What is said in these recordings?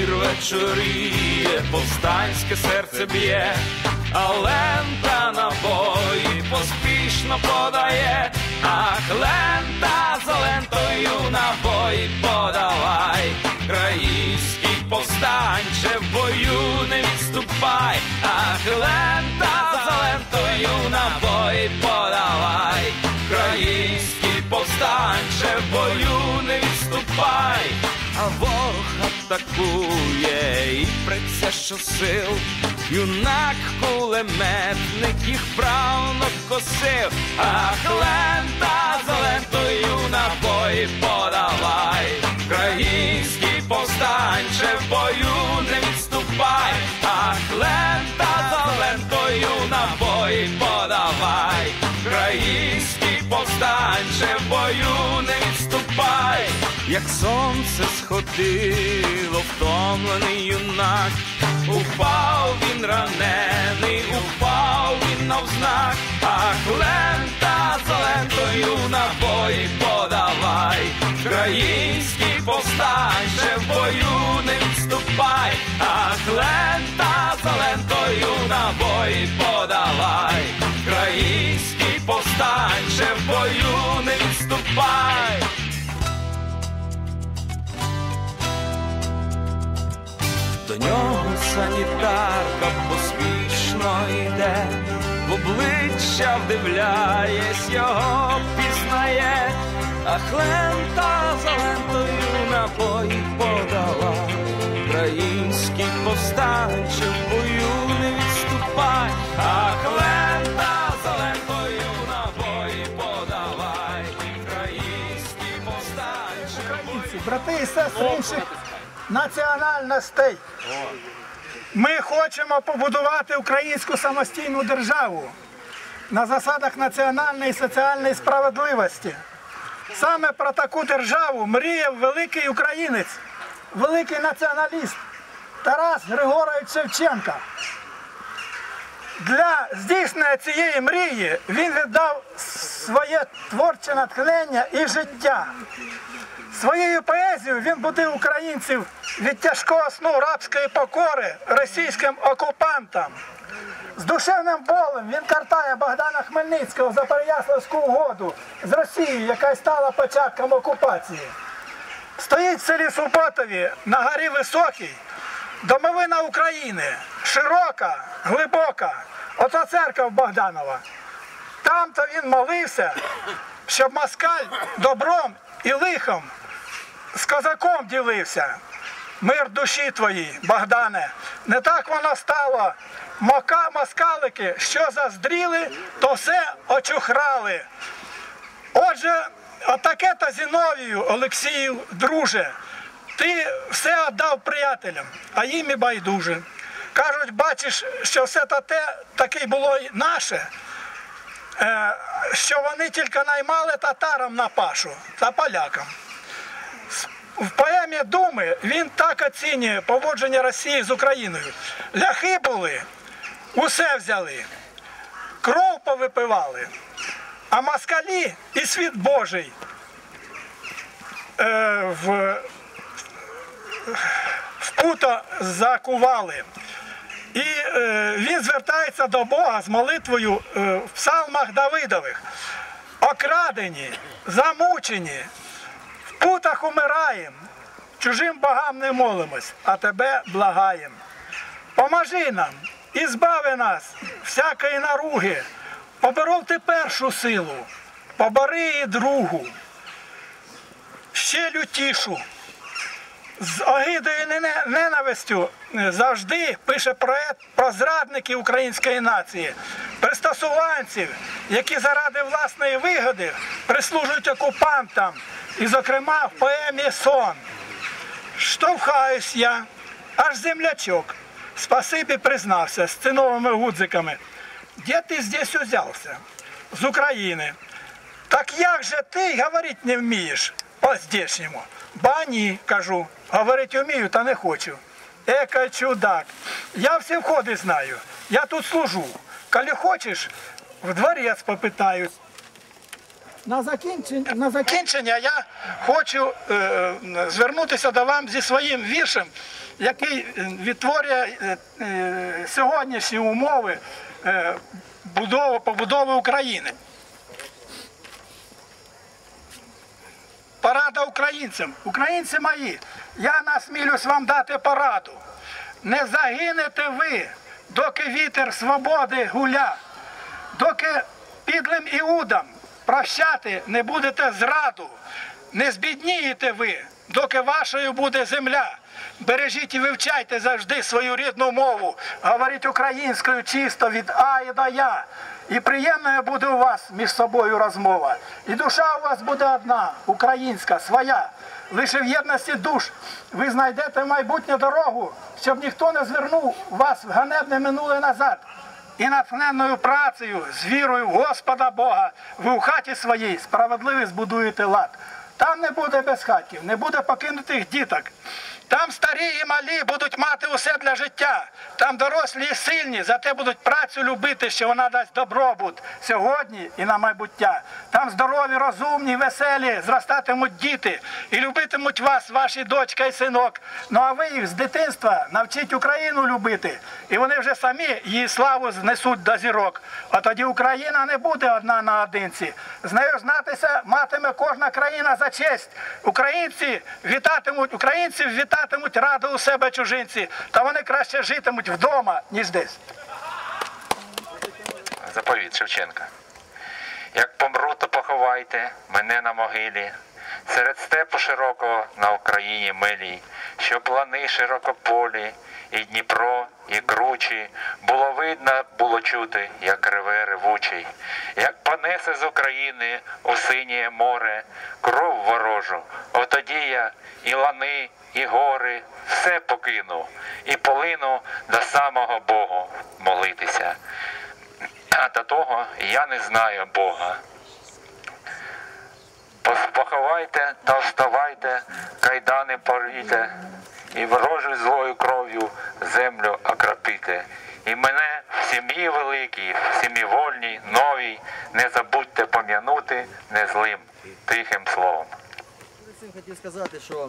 Вечір вечоріє, повстанське серце б'є, а лента набої поспішно подає, ах, лента за лентою набої подавай, Країнський атакує. І приця що сил, юнак кулеметник їх правно косив, ах, лента за набої подавай, Український повстанче в бою не відступай, ах, лента як сонце сходило, втомлений юнак, упав він ранений, упав він навзнак, ах, лента за лентою набої подавай, Український повстанче в бою не відступай, ах, лента за лентою набої подавай, Український повстанче в бою не відступай. До нього санітарка поспішно йде, в обличчя вдивляєсь, його пізнає, ах лента за лентою набої подала, Український повстанче в бою не відступай, ах лента за лентою подавай, Український повстанче. Брати і сестри інших національностей. Ми хочемо побудувати українську самостійну державу на засадах національної і соціальної справедливості. Саме про таку державу мріяв великий українець, великий націоналіст Тарас Григорович Шевченка. Для здійснення цієї мрії він віддав своє творче натхнення і життя. Своєю поезією він будив українців від тяжкого сну рабської покори російським окупантам. З душевним болем він картає Богдана Хмельницького за Переяславську угоду з Росією, яка стала початком окупації. Стоїть в селі Суботові на горі Високій, домовина України, широка, глибока. Оце церква Богданова. Там-то він молився, щоб москаль добром і лихом з козаком ділився. Мир душі твої, Богдане. Не так воно стало. Мока, москалики, що заздріли, то все очухрали. Отже, отаке то Зіновію, Олексію, друже, ти все віддав приятелям, а їм і байдуже. Кажуть, бачиш, що все та те таке було й наше, е, що вони тільки наймали татарам на пашу та полякам. В поемі Думи він так оцінює поводження Росії з Україною. Ляхи були, усе взяли, кров повипивали, а москалі і світ Божий е, в, в путо закували. І е, він звертається до Бога з молитвою е, в псалмах Давидових. Окрадені, замучені, путах умираєм, чужим богам не молимось, а тебе благаєм. Поможи нам і збави нас всякої наруги, поборов ти першу силу, побори і другу, ще лютішу. З огидою і ненавистю е, завжди пише поет про зрадників української нації, пристосуванців, які заради власної вигоди прислужують окупантам, і, зокрема, в поемі Сон. Штовхаюсь я, аж землячок. Спасибі признався з циновими гудзиками. Де ти здесь узявся? З України. Так як же ти говорить не вмієш по-здешньому? Ба ні, кажу. Говорить вмію, та не хочу. Ека чудак. Я всі входи знаю. Я тут служу. Коли хочеш, в дворець попитаюсь. На закінчення, на закінчення я хочу е, е, звернутися до вам зі своїм віршем, який е, відтворює е, е, сьогоднішні умови е, будови, побудови України. Порада українцям. Українці мої, я насмілюсь вам дати пораду. Не загинете ви, доки вітер свободи гуля, доки підлим іудам прощати не будете зраду, не збіднієте ви, доки вашою буде земля. Бережіть і вивчайте завжди свою рідну мову. Говоріть українською чисто від А і до Я. І приємною буде у вас між собою розмова. І душа у вас буде одна, українська, своя. Лише в єдності душ ви знайдете майбутню дорогу, щоб ніхто не звернув вас в ганебне минуле назад. І натхненною працею, з вірою в Господа Бога, ви у хаті своїй справедливо збудуєте лад. Там не буде безхатів, не буде покинутих діток. Там старі і малі будуть мати усе для життя. Там дорослі і сильні, зате будуть працю любити, що вона дасть добробут сьогодні і на майбуття. Там здорові, розумні, веселі, зростатимуть діти і любитимуть вас, ваші дочка і синок. Ну а ви їх з дитинства навчіть Україну любити. І вони вже самі її славу знесуть до зірок. А тоді Україна не буде одна наодинці. З нею знатися матиме кожна країна за честь. Українці вітатимуть, українців вітатимуть раду у себе чужинці, та вони краще житимуть вдома, ніж десь. Заповіт Шевченка. Як помру, то поховайте мене на могилі, серед степу широкого на Україні милій, щоб лани широкополі, і Дніпро, і кручі, було видно, було чути, як реве ревучий, як понесе з України у синє море, кров ворожу, отоді я і лани, і гори, все покину, і полину до самого Богу молитися. А до того я не знаю Бога. Поховайте та вставайте, кайдани поріте, і ворожою злою кров'ю землю окропіте. І мене в сім'ї великій, в сім'ї вольній, новій, не забудьте пом'янути незлим, тихим словом. Хотів сказати, що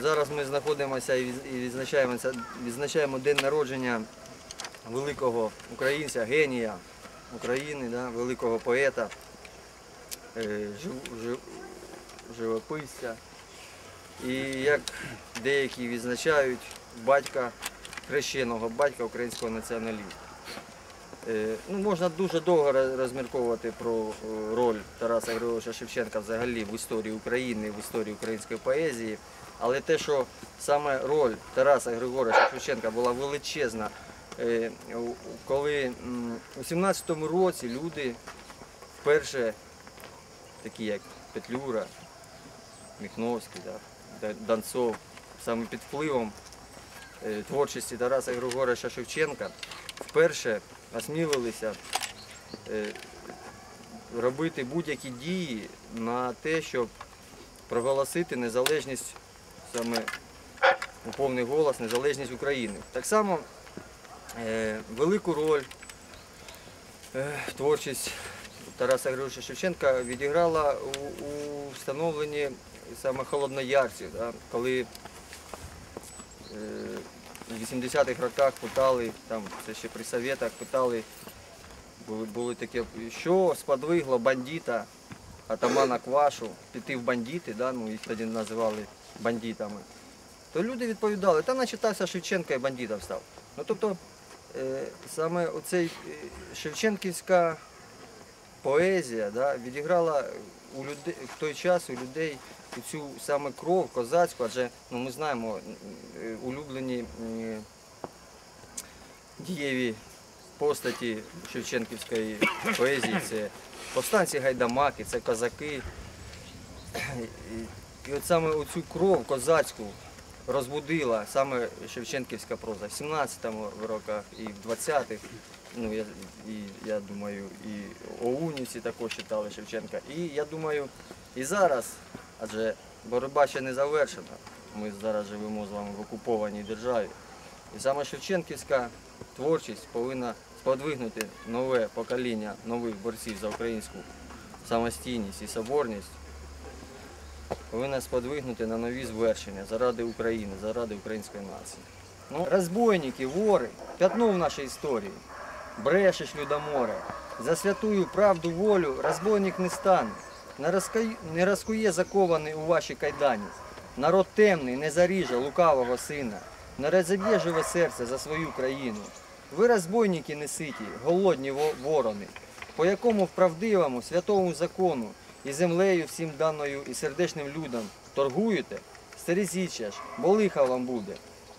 зараз ми знаходимося і від- і відзначаємо, день народження великого українця, генія України, да, великого поета, е, жив- жив- живописця. І як деякі відзначають батька, хрещеного батька українського націоналізму. Е, Ну, можна дуже довго роз- розмірковувати про е, роль Тараса Григоровича Шевченка взагалі в історії України, в історії української поезії. Але те, що саме роль Тараса Григоровича Шевченка була величезна, е, коли у 17-му році люди вперше, такі як Петлюра, Міхновський, да, Донцов, саме під впливом е, творчості Тараса Григоровича Шевченка вперше осмілилися е, робити будь-які дії на те, щоб проголосити незалежність саме у повний голос, незалежність України. Так само е, велику роль творчість Тараса Григоровича Шевченка відіграла у, у встановленні саме холодноярців, да, коли е, в 80-х роках питали, там це ще при совєтах питали, були, були таке, що сподвигло бандита, атамана Квашу, піти в бандити, да, ну, їх тоді називали бандитами. То люди відповідали, та начитався Шевченка і бандитом став. Ну, тобто е, саме оцей е, Шевченківська поезія да, відіграла у людей, в той час у людей цю саме кров козацьку, адже ну, ми знаємо е, улюблені е, дієві постаті Шевченківської поезії це повстанці гайдамаки, це козаки. І, от саме оцю кров козацьку розбудила саме Шевченківська проза в 17-му роках і в 20-х. Ну, я, і, я думаю, і оунівці також читали Шевченка. І я думаю, і зараз, адже боротьба ще не завершена. Ми зараз живемо з вами в окупованій державі. І саме Шевченківська творчість повинна сподвигнути нове покоління нових борців за українську самостійність і соборність повинна сподвигнути на нові звершення заради України, заради української нації. Ну, розбойники, вори, п'ятно в нашій історії. Брешеш, людоморе. За святую правду волю розбойник не стане. Не, розкай... не розкує закований у ваші кайдані. Народ темний не заріже лукавого сина, не розіб'є живе серце за свою країну. Ви розбойники не ситі, голодні ворони, по якому в правдивому святому закону і землею всім даною і сердечним людям торгуєте, стерезіть ж, бо лиха вам буде,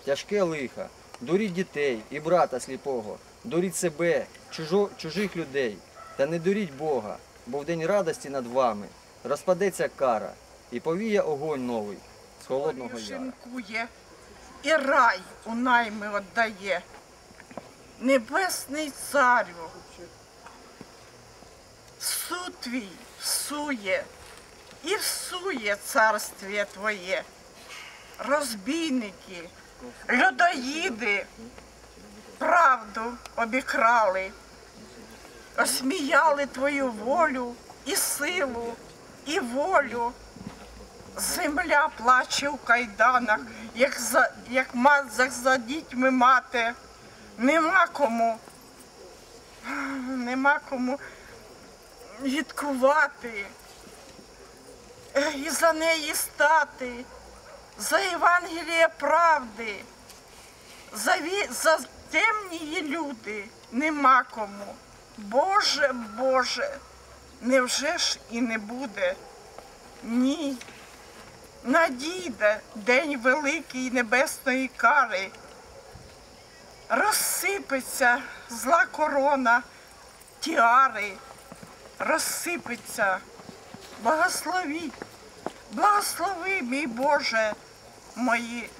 тяжке лиха, дуріть дітей і брата сліпого, дуріть себе, чужо, чужих людей, та не дуріть Бога, бо в день радості над вами розпадеться кара і повіє огонь новий з холодного шинкує, і рай у найми віддає. Небесний царю, суд твій сує, і всує царствіє твоє. Розбійники, людоїди, правду обікрали, осміяли твою волю і силу, і волю. Земля плаче у кайданах, як за, як мат за дітьми мати. Нема кому, нема кому гідкувати е, і за неї стати, за Євангеліє правди, за, ві- за темні люди нема кому. Боже, Боже, невже ж і не буде? Ні. Надійде день великий небесної кари. Розсипеться зла корона, тіари, розсипеться. Благослови, благослови, мій Боже, мої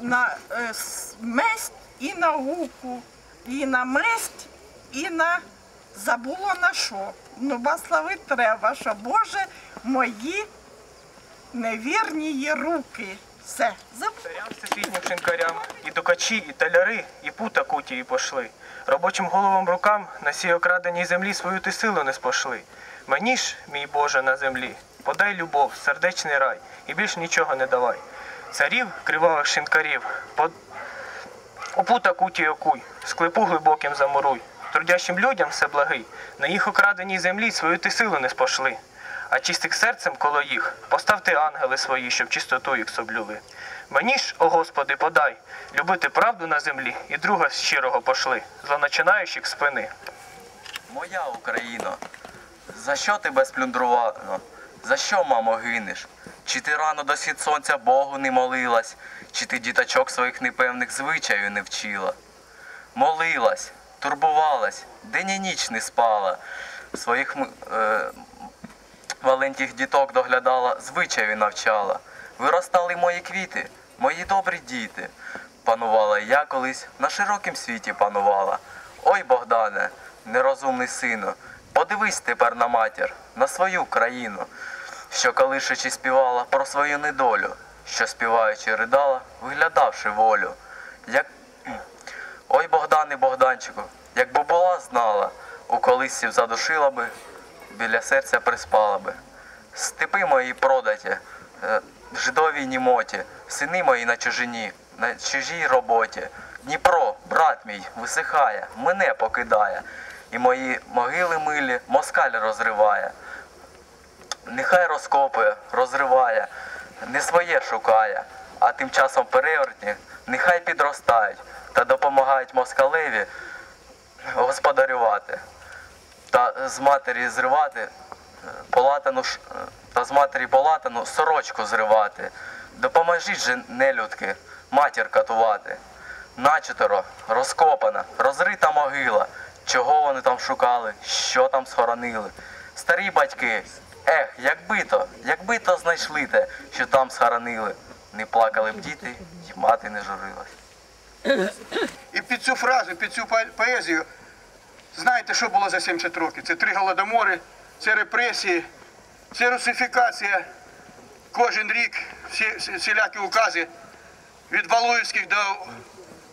на е, месть і науку, і на месть, і на забула на що. Ну, благословити треба, що Боже, мої невірні руки. Все, забула. Царям і дукачі, і таляри, і пута кутії пошли. Робочим головам рукам на сій окраденій землі свою ти силу не спошли. Мені ж, мій Боже, на землі, подай любов, сердечний рай, і більш нічого не давай. Царів, кривавих шинкарів, под... у пута куті окуй, склепу глибоким замуруй. Трудящим людям все благий, на їх окраденій землі свою ти силу не спошли. А чистих серцем коло їх поставте ангели свої, щоб чистоту їх соблюли. Мені ж, о Господи, подай, любити правду на землі і друга щирого пошли, злоначинаючих спини. Моя Україно, за що тебе сплюндрувано? За що, мамо, гинеш? Чи ти рано до схід сонця Богу не молилась, чи ти діточок своїх непевних звичаю не вчила? Молилась, турбувалась, день і ніч не спала, своїх е, маленьких діток доглядала, звичаю навчала. Виростали мої квіти, мої добрі діти. Панувала я колись на широкім світі панувала. Ой, Богдане, нерозумний сину, подивись тепер на матір, на свою країну, що колишучи співала про свою недолю, що співаючи ридала, виглядавши волю. Як... Ой, Богдане, Богданчику, якби була знала, у колисців задушила би, біля серця приспала би. Степи мої продаті, е, жидовій німоті, сини мої на чужині, на чужій роботі. Дніпро, брат мій, висихає, мене покидає, і мої могили милі москаль розриває. Нехай розкопує, розриває, не своє шукає, а тим часом перевертні нехай підростають та допомагають москалеві господарювати та з матері зривати е, полатану е, та з матері полатану сорочку зривати. Допоможіть же нелюдки, матір катувати. Начатеро, розкопана, розрита могила. Чого вони там шукали, що там схоронили? Старі батьки, ех, якби то, якби то знайшли те, що там схоронили. Не плакали б діти, й мати не журилась. І під цю фразу, під цю поезію, знаєте, що було за 70 років? Це три голодомори, це репресії, це русифікація. Кожен рік всілякі укази від Валуївських до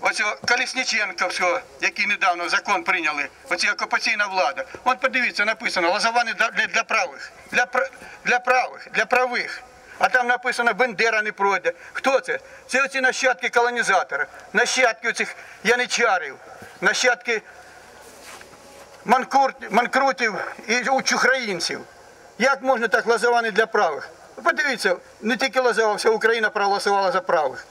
оцього Колісніченка, всього, який недавно закон прийняли, оці окупаційна влада. От подивіться, написано, лозова не для, правих, для, для правих, для правих. А там написано Бендера не пройде. Хто це? Це оці нащадки колонізатора, нащадки оцих яничарів, нащадки манкрутів і українців. Як можна так лозова не для правих? Подивіться, не тільки лозова, вся Україна проголосувала за правих.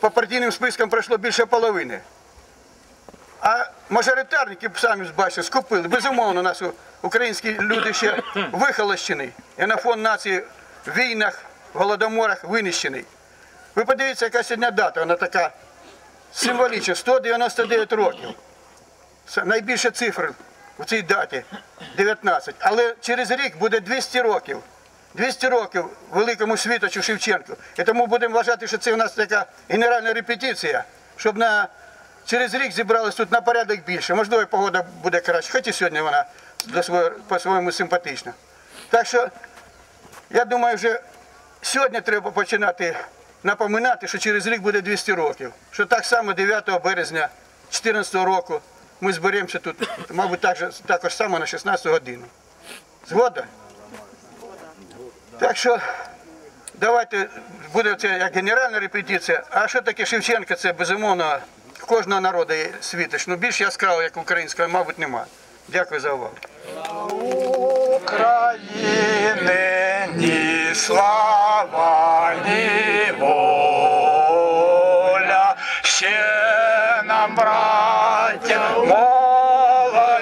По партійним спискам пройшло більше половини. А мажоритарники, самі ж бачите, скупили. Безумовно, наші українські люди ще вихолощені. І на фон нації в війнах, в голодоморах винищений. Ви подивіться, яка сьогодні дата, вона така символічна, 199 років. Це найбільша цифра в цій даті 19. Але через рік буде 200 років. 200 років великому світочу Шевченку. І тому будемо вважати, що це у нас така генеральна репетиція, щоб на через рік зібралось тут на порядок більше. Можливо, погода буде краще, хоч і сьогодні вона по-своєму симпатична. Так що, я думаю, вже сьогодні треба починати напоминати, що через рік буде 200 років. Що так само 9 березня 2014 року ми зберемося тут, мабуть, також само на 16 годину. Згода? Так що давайте буде це як генеральна репетиція. А що таке Шевченка? Це безумовно кожного народу є світоч. Ну більш яскраво, як українського, мабуть, нема. Дякую за увагу. України ні слава, ні воля, ще нам, браття молоді,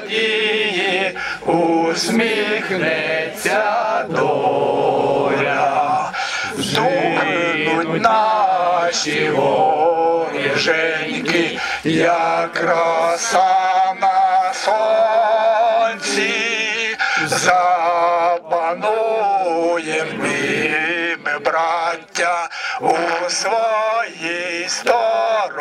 усміхнеться Здухнуть наші воріженьки, як роса на сонці, запануєм ми, ми, браття, у своїй сторонці.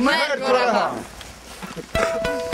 Україні! Слава! Слава нації! Смерть ворогам!